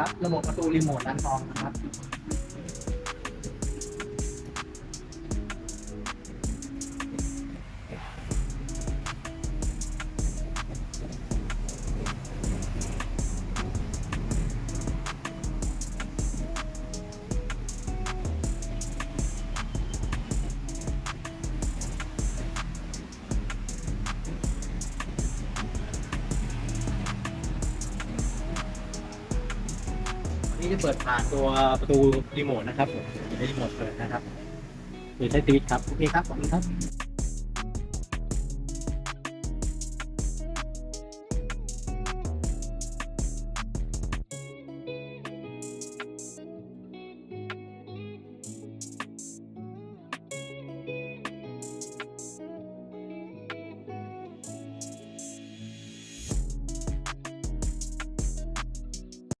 รับระบบประตูรีโมทด้านทองนะครับ นี้จะเปิดผ่านตัวประตูรีโมทนะครับผมรีโมทเปิดนะครับหรือใช้สวิตช์ครับโอเคครับขอบคุณครับ